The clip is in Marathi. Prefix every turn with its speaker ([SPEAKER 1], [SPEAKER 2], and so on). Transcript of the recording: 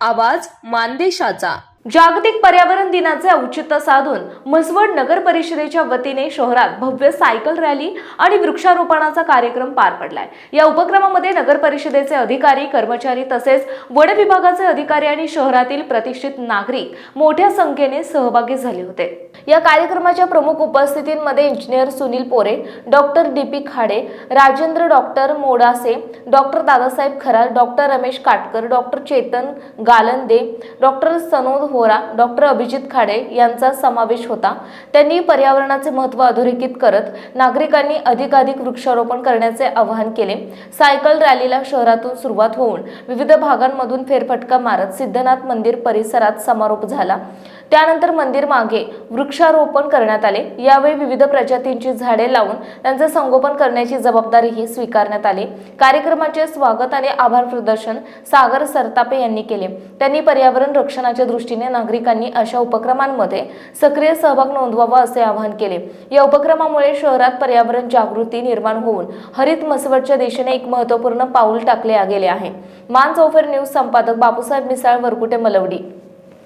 [SPEAKER 1] आवाज मानदेशाचा.
[SPEAKER 2] जागतिक पर्यावरण दिनाचे औचित्य साधून म्हसवड नगर परिषदेच्या वतीने शहरात भव्य सायकल रॅली आणि वृक्षारोपणाचा कार्यक्रम पार पडलाय. या उपक्रमामध्ये नगर परिषदेचे अधिकारी कर्मचारी तसेच वन विभागाचे अधिकारी आणि शहरातील प्रतिष्ठित नागरिक मोठ्या संख्येने सहभागी झाले होते. या कार्यक्रमाच्या प्रमुख उपस्थितींमध्ये engineer Sunil Pore doctor D P Khade Rajendra doctor Modase doctor Dadasaheb Kharar doctor Ramesh Katkar doctor Chetan Galande doctor Sanod Hora doctor Abhijit Khade यांचा समावेश होता. त्यांनी पर्यावरणाचे महत्त्व अधोरेखित करत नागरिकांनी अधिकाधिक वृक्षारोपण करण्याचे आवाहन केले. सायकल रॅलीला शहरातून सुरुवात होऊन विविध भागांमधून फेरफटका मारत सिद्धनाथ मंदिर परिसरात समारोप झाला. त्यानंतर मंदिर मागे वृक्षारोपण करण्यात आले. यावेळी विविध प्रजातींची झाडे लावून त्यांचे संगोपन करण्याची जबाबदारीही स्वीकारण्यात आली. कार्यक्रमाचे स्वागत आणि आभार प्रदर्शन सागर सरतापे यांनी केले. त्यांनी पर्यावरण रक्षणाच्या दृष्टीने नागरिकांनी अशा उपक्रमांमध्ये सक्रिय सहभाग नोंदवावा असे आवाहन केले. या उपक्रमामुळे शहरात पर्यावरण जागृती निर्माण होऊन हरित मसवडच्या दिशेने एक महत्त्वपूर्ण पाऊल टाकले गेले आहे. मान चौफेर न्यूज संपादक बापूसाहेब मिसाळ वरकुटे मलवडी.